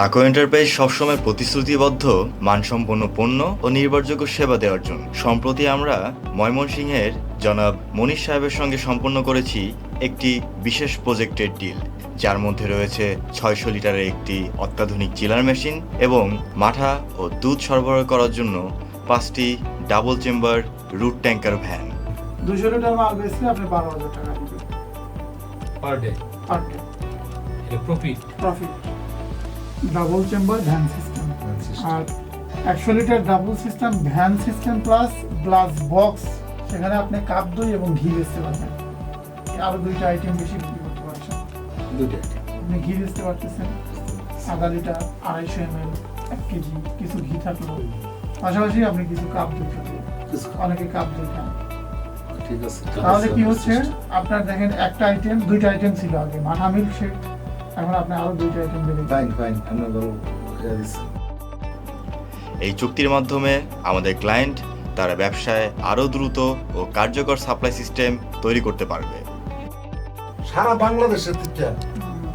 তাকো এন্টারপ্রাইজ সবসময় প্রতিশ্রুতিবদ্ধ মানসম্পন্ন পণ্য ও নির্ভরযোগ্য সেবা দেওয়ার জন্য। সম্প্রতি আমরা ময়মনসিংহের জনাব মনীষ সাহেবের সঙ্গে সম্পন্ন করেছি একটি বিশেষ প্রজেক্টের ডিল। যার মধ্যে রয়েছে ছয়শো লিটারের একটি অত্যাধুনিক চিলার মেশিন এবং মাঠা ও দুধ সরবরাহ করার জন্য পাঁচটি double chamber route tanker van. দুশো লিটার মাল বেচলে আপনি বারো হাজার টাকা দিবেন। Per day? Per day. এটা profit profit double chamber van system আর একশো litre double system van system plus glass box সেখানে আপনি কাপ দই এবং ঘি বেচতে পারবেন। আরও দুইটা আইটেম বেশি বিক্রি করতে পারছেন দুইটা আপনি ঘি বেচতে পারতেছেন আধা লিটার আড়াইশো এম এল এক কেজি কিছু ঘি থাকল। পাশাপাশি আপনি কিছু কাপ দই থাকল। অনেকে কাপ দই খান। তাহলে কি হচ্ছে? আপনার দেখেন একটা আইটেম দুইটা আইটেম ছিল আগে মাঠা মিল্ক শেক এখন আপনি আরও দুইটা আইটেম বেড়ে ফাইন ফাইন আমরা ধরো এই চুক্তির মাধ্যমে আমাদের ক্লায়েন্ট তারা ব্যবসায় আরও দ্রুত ও কার্যকর সাপ্লাই সিস্টেম তৈরি করতে পারবে। সারা বাংলাদেশের থেকে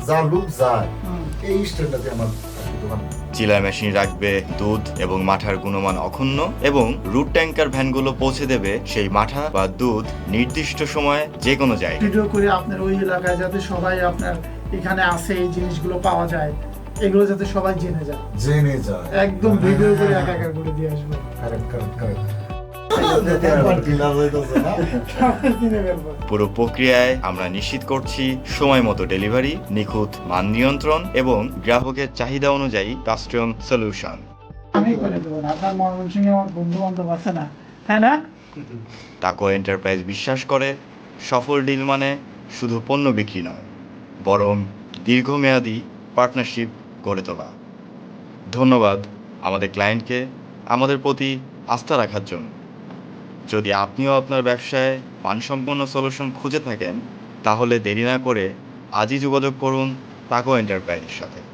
যা লোক যায়। এই স্ট্যান্ডার্ডে আমার চিলার মেশিন রাখবে দুধ এবং মাঠার গুণমান অক্ষুণ্ণ এবং রুট ট্যাঙ্কার ভ্যানগুলো পৌঁছে দেবে সেই মাঠা বা দুধ নির্দিষ্ট সময়ে যে কোনো জায়গায়। ভিডিও করে আপনার ওই এলাকায় যাতে সবাই আপনার এখানে আসে এই জিনিসগুলো পাওয়া যায়। এগুলো যাতে সবাই জেনে যায়। জেনে যায়। একদম ভিডিও করে একা একা করে দিয়ে আসব। Correct correct correct. পুরো প্রক্রিয়ায় আমরা নিশ্চিত করছি সময় মতো ডেলিভারি নিখুঁত মান নিয়ন্ত্রণ এবং গ্রাহকের চাহিদা অনুযায়ী কাস্টম সলিউশন। আমি করে দেবো আপনার ময়মনসিংহে আমার বন্ধু বান্ধব আছে না তাই না? তাকো এন্টারপ্রাইজ বিশ্বাস করে সফল ডিল মানে শুধু পণ্য বিক্রি নয়। বরং দীর্ঘমেয়াদী পার্টনারশিপ গড়ে তোলা। ধন্যবাদ আমাদের ক্লায়েন্টকে আমাদের প্রতি আস্থা রাখার জন্য। যদি আপনিও আপনার ব্যবসায় মানসম্পন্ন সলিউশন খুঁজে থাকেন, তাহলে দেরি না করে আজই যোগাযোগ করুন তাকো এন্টারপ্রাইজের সাথে।